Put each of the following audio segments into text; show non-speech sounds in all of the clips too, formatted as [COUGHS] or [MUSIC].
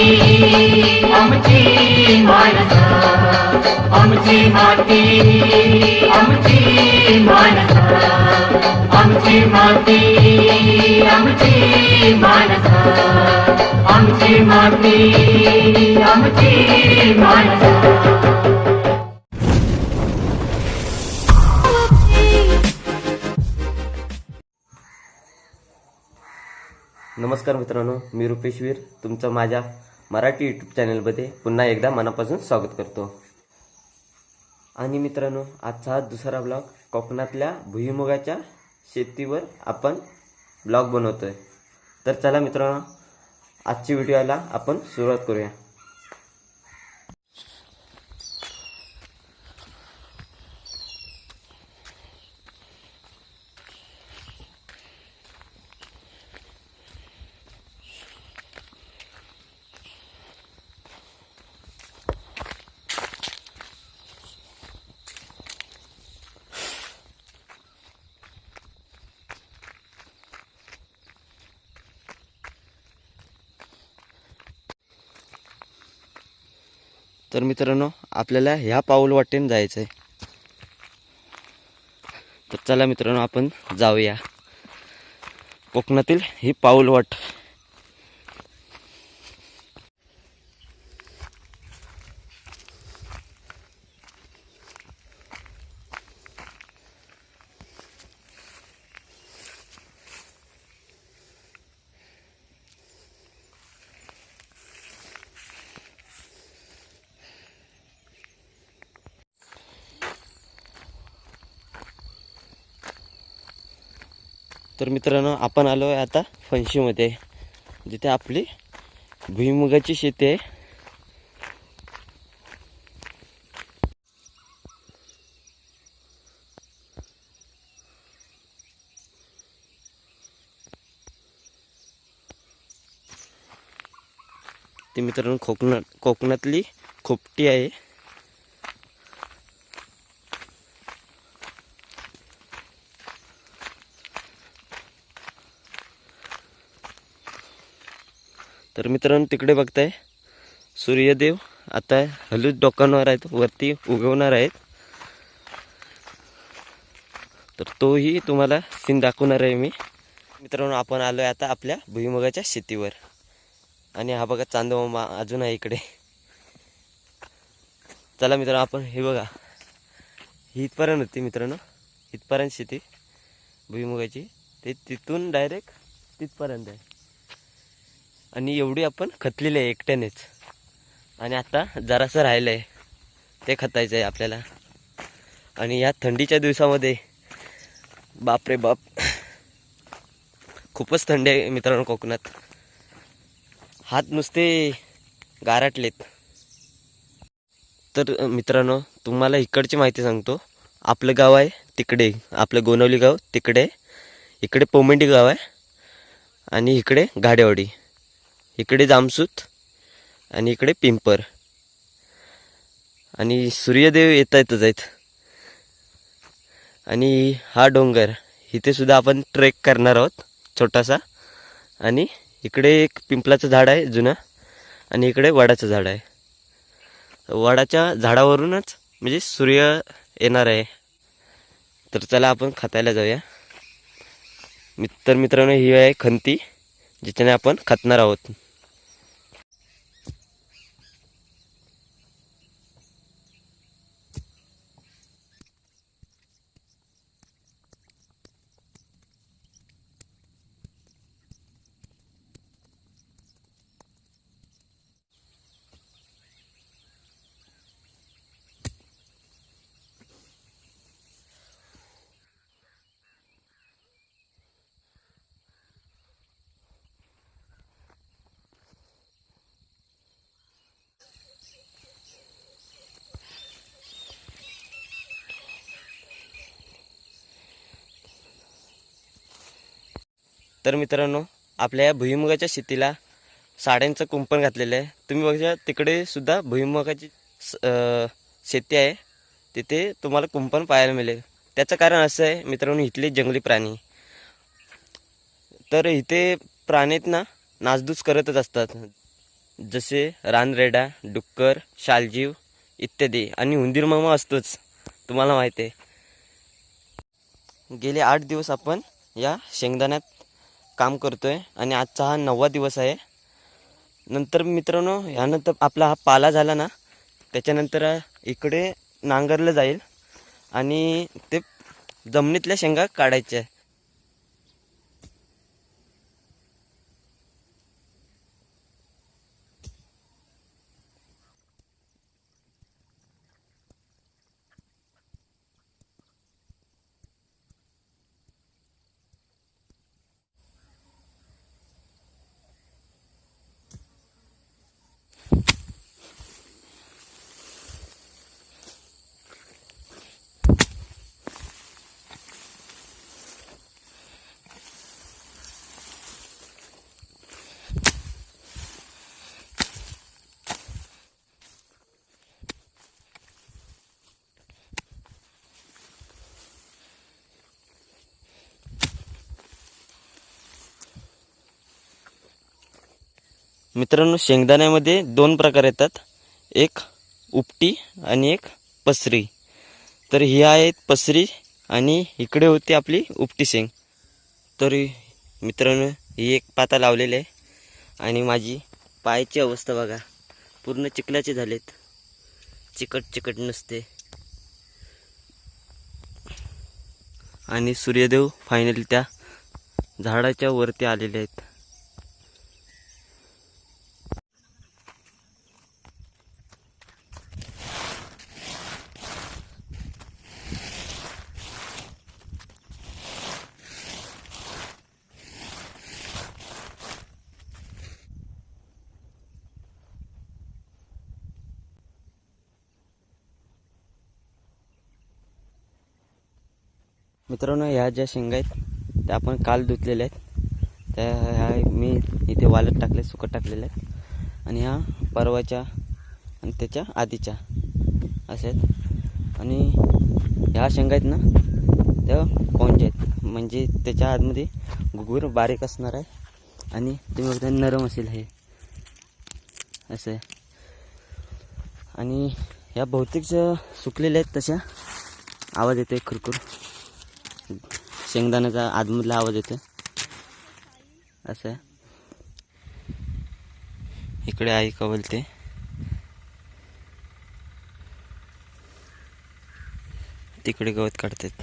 आमची आमची माती आमची आमची माती आमची आमची माती आमची नमस्कार मित्रांनो मी रुपेशवीर तुमचं माझ्या मराठी यूट्यूब चॅनलमध्ये पुन्हा एकदा मनापासून स्वागत करतो. आणि मित्रांनो आजचा हा दुसरा ब्लॉग कोकणातल्या भुईमुगाच्या शेतीवर आपण ब्लॉग बनवतोय. तर चला मित्रांनो आजची व्हिडिओला आपण सुरुवात करूया. तर मित्रांनो आपल्याला ह्या पाऊल वाटेन जायचं आहे तर चला मित्रांनो आपण जाऊया. कोकणातील ही पाऊल तर मित्रांनो आपण आलो आहे आता फणशीमध्ये जिथे आपली भुईमुगाची शेती आहे. ती मित्रांनो कोकणात कोकणातली खोपटी आहे. तर मित्रांनो तिकडे बघताय. सूर्यदेव आता हलूच डोकांवर आहेत वरती उगवणार आहेत. तर तोही तुम्हाला सीन दाखवणार आहे मी. मित्रांनो आपण आलो आहे आता आपल्या भुईमुगाच्या शेतीवर. आणि हा बघा चांदोमा अजून आहे इकडे. चला मित्रांनो आपण हे बघा. ही इथपर्यंत होती मित्रांनो. इथपर्यंत शेती. भुईमुगाची. ते तिथून डायरेक्ट तिथपर्यंत आहे. आणि एवढी आपण खतलेली आहे एकट्यानेच. आणि आता जरासं राहिलं आहे ते खतायचं आहे आपल्याला. आणि या थंडीच्या दिवसामध्ये बापरे बाप. खूपच थंडी आहे मित्रांनो कोकणात. हात नुसते गारटलेत. तर मित्रांनो तुम्हाला इकडची माहिती सांगतो. आपलं गाव आहे तिकडे. आपलं गोनवली गाव तिकडे. इकडे पोमेंडी गाव आहे. आणि इकडे गाडेवाडी इकडे जामसूत आणि इकडे पिंपर. आणि सूर्यदेव येता येतच आहेत आणि हा डोंगर इथे सुद्धा आपण ट्रेक करणार आहोत छोटासा. आणि इकडे एक पिंपलाचं झाड आहे जुनं. आणि इकडे वडाचं झाड आहे. वडाच्या झाडावरूनच म्हणजे सूर्य येणार आहे. तर चला आपण खतायला जाऊया. मित्र मित्रांनो ही आहे खंती जिच्याने आपण खतणार आहोत. तर मित्रांनो आपल्या या भुईमुगाच्या शेतीला साड्यांचं कुंपण घातलेलं आहे. तुम्ही बघा तिकडे सुद्धा भुईमुगाची शेती आहे. तिथे तुम्हाला कुंपण पाहायला मिळेल. त्याचं कारण असं आहे मित्रांनो इथले जंगली प्राणी. तर इथे प्राणीत ना नासधूस करतच असतात. जसे रानरेडा डुक्कर शालजीव इत्यादी आणि उंदीर मामा असतोच तुम्हाला माहिती आहे. गेले आठ दिवस आपण या शेंगदाण्यात काम करतो आहे आणि आजचा हा नववा दिवस आहे. नंतर मित्रांनो ह्यानंतर आपला हा पाला झाला ना त्याच्यानंतर इकडे नांगरलं जाईल आणि ते जमिनीतल्या शेंगा काढायच्या मित्रांनो शेंगदाण्यामध्ये दोन प्रकार येतात. एक उपटी आणि एक पसरी. तर ही आहेत पसरी आणि इकडे होती आपली उपटी शेंग. तर मित्रांनो ही एक पाता लावलेली आहे आणि माझी पायाची अवस्था बघा. पूर्ण चिखलाचे झालेत. चिकट चिकट नसते. आणि सूर्यदेव फायनली त्या झाडाच्या वरती आलेले आहेत. मित्रांनो ह्या ज्या शेंगा आहेत त्या आपण काल धुतलेल्या आहेत. त्या ह्या मी इथे वालत टाकले सुकत टाकलेल्या आहेत. आणि ह्या परवाच्या आणि त्याच्या आधीच्या अशा आहेत. आणि ह्या शेंगा आहेत ना त्या कोंच्या आहेत. म्हणजे त्याच्या आतमध्ये गुगुर बारीक असणार आहे. आणि तुम्ही बघता नरम असेल हे. असं. आहे आणि ह्या बहुतेक ज्या सुकलेल्या आहेत तशा आवाज येतो आहे खुरखुर. शेंगदाण्याचा आतमधला आवाज येतो असं आहे. इकडे आई का तिकडे गवत काढतात.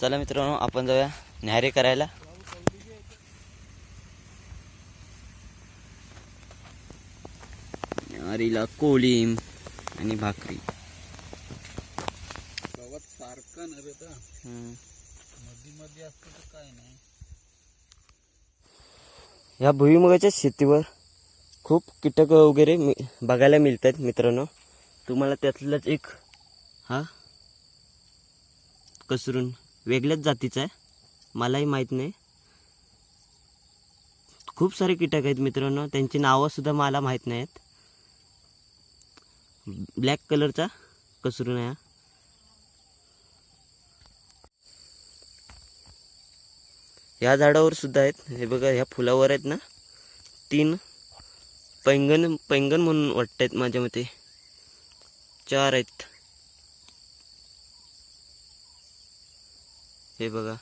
चला मित्रांनो आपण जाऊया न्याहारी करायला. न्याहारीला कोळीम आणि भाकरी. गवत सारखं ना रे तर. हम्म. मध्ये मध्ये असतं तर काय नाही. ह्या भुईमुगाच्या शेतीवर खूप कीटक वगैरे मि बघायला मिळतात मित्रांनो. तुम्हाला त्यातलाच एक हा? कसरून. वेगळ्याच जातीचा आहे. मलाही माहीत नाही. खूप सारे कीटक आहेत मित्रांनो. त्यांची नावं सुद्धा मला माहीत नाहीत. ब्लॅक कलरचा कसरून आहे हा. या झाडावर सुद्धा आहेत. हे बघा ह्या फुलावर आहेत ना. तीन पैंगण पैंगण म्हणून वाटत आहेत माझ्या मते. चार आहेत. हे बघा.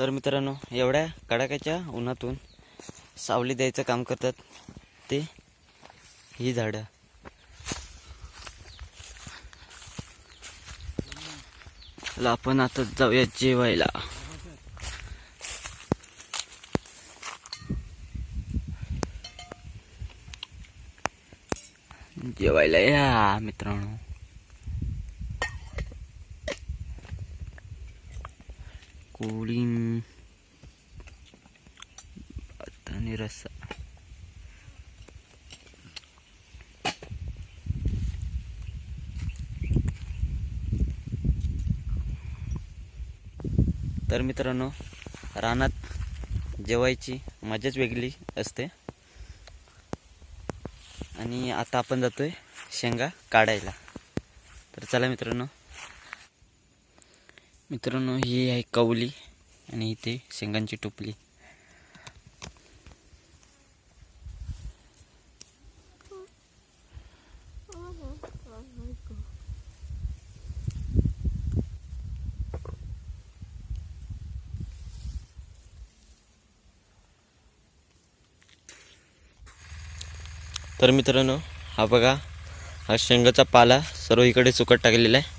तर मित्रांनो एवढ्या कडाक्याच्या उन्हातून सावली द्यायचं काम करतात ते ही झाडं. आपण आता जाऊया जेवायला. जेवायला या मित्रांनो. तर मित्रांनो रानात जेवायची मजाच वेगळी असते. आणि आता आपण जातोय शेंगा काढायला. तर चला मित्रांनो. मित्रांनो ही आहे कवली आणि इथे शेंगांची टोपली. तर मित्रांनो हा बघा हा शेंगाचा पाला सर्व इकडे चुकट टाकलेला आहे.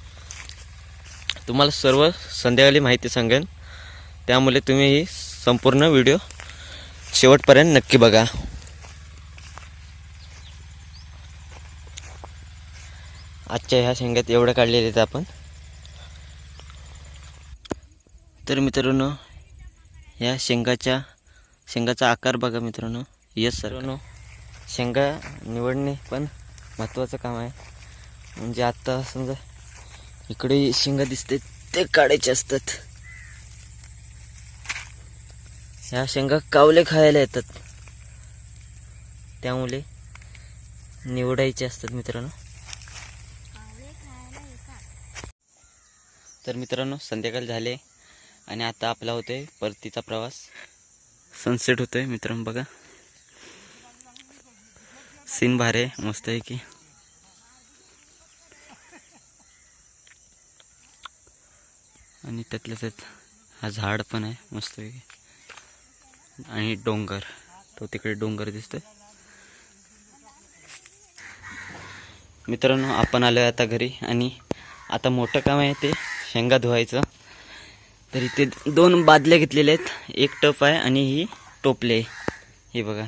तुम्हाला सर्व संध्याकाळी माहिती सांगेन. त्यामुळे तुम्ही ही संपूर्ण व्हिडिओ शेवटपर्यंत नक्की बघा. आजच्या ह्या शेंगात एवढं काढलेले आहेत आपण. तर मित्रांनो या शेंगाच्या शेंगाचा आकार बघा मित्रांनो. यस सर्वांनो शेंगा निवडणे पण महत्त्वाचं काम आहे. म्हणजे आत्ता समजा इकडे शेंगा दिसते ते काढायचे असतात. ह्या शेंगा कावले खायला येतात. त्यामुळे निवडायचे असतात मित्रांनो. तर मित्रांनो संध्याकाळ झाले आणि आता आपला होतोय परतीचा प्रवास. सनसेट होतोय मित्रांनो बघा. सीन भारे आहे मस्त आहे की. आणि त्यातल्या त्यात हा झाड पण आहे मस्त आणि डोंगर तो तिकडे डोंगर दिसतोय. मित्रांनो आपण आलो आता घरी आणि आता मोठं काम आहे ते शेंगा धुवायचं. तर इथे दोन बादल्या घेतलेल्या आहेत एक टप आहे आणि ही टोपले आहे. हे बघा.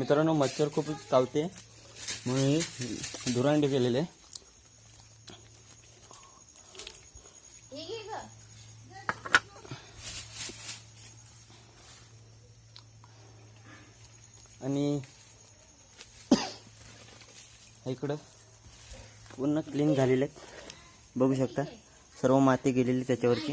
मित्रांनो मच्छर खूप चावते. म्हणून हे धुरांडे केलेले. आणि [COUGHS] इकडं पूर्ण क्लीन झालेले आहेत. बघू शकता. सर्व माती गेलेली त्याच्यावरची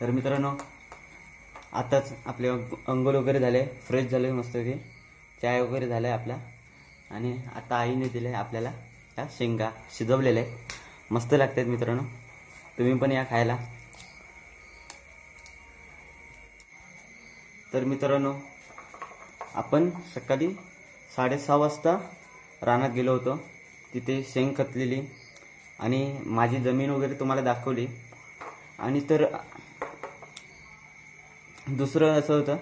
तर मित्रांनो आताच आपले अंघोळ वगैरे झाले फ्रेश झाले मस्त की चाय वगैरे झाला आहे आपला. आणि आता आईने दिले आहे आपल्याला या शेंगा शिजवलेल्या आहे मस्त लागतात मित्रांनो. तुम्ही पण या खायला. तर मित्रांनो आपण सकाळी साडेसहा वाजता रानात गेलो होतो. तिथे शेंग खतलेली आणि माझी जमीन वगैरे तुम्हाला दाखवली. आणि तर दुसरं असं होतं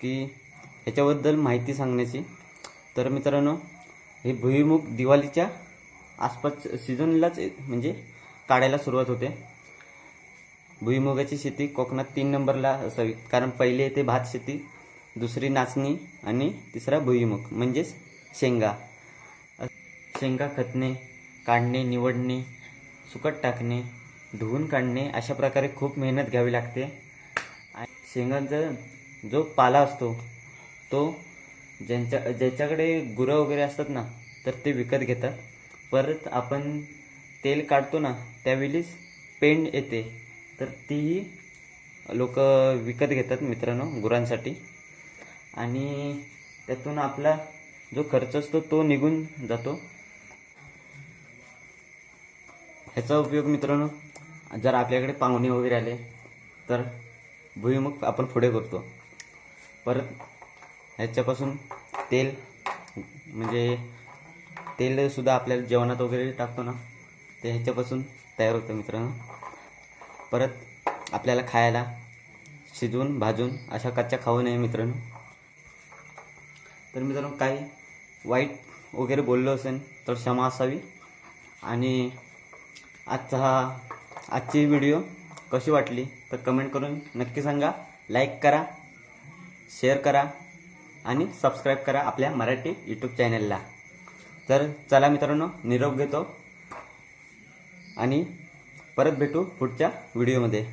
की ह्याच्याबद्दल माहिती सांगण्याची. तर मित्रांनो हे भुईमुग दिवाळीच्या आसपास सीझनलाच म्हणजे काढायला सुरुवात होते. भुईमुगाची शेती कोकणात तीन नंबरला असावी कारण पहिले येते भात शेती दुसरी नाचणी आणि तिसरा भुईमुग म्हणजेच शेंगा. शेंगा खतणे काढणे निवडणे सुकट टाकणे धुवून काढणे अशा प्रकारे खूप मेहनत घ्यावी लागते. शेंगांचा जो पाला असतो तो ज्यांच्या ज्याच्याकडे गुरं वगैरे असतात ना तर ते विकत घेतात. परत आपण तेल काढतो ना त्यावेळीच पेंड येते. तर तीही लोक विकत घेतात मित्रांनो गुरांसाठी. आणि त्यातून आपला जो खर्च असतो तो निघून जातो. ह्याचा उपयोग मित्रांनो जर आपल्याकडे पाहुणे वगैरे आले तर भुईमुग आपण पुढे करतो. परत ह्याच्यापासून तेल म्हणजे तेलसुद्धा आपल्याला जेवणात वगैरे टाकतो ना ते ह्याच्यापासून तयार होतं मित्रांनो. परत आपल्याला खायला शिजवून भाजून अशा कच्च्या खाऊ नये मित्रांनो. तर मित्रांनो काही वाईट वगैरे बोललो असेल तर क्षमा असावी. आणि आजचा हा आजची व्हिडिओ कशी वाटली तर कमेंट करून नक्की सांगा. लाईक करा शेअर करा आणि सबस्क्राईब करा आपल्या मराठी यूट्यूब चॅनलला तर चला मित्रांनो निरोप घेतो आणि परत भेटू पुढच्या व्हिडिओमध्ये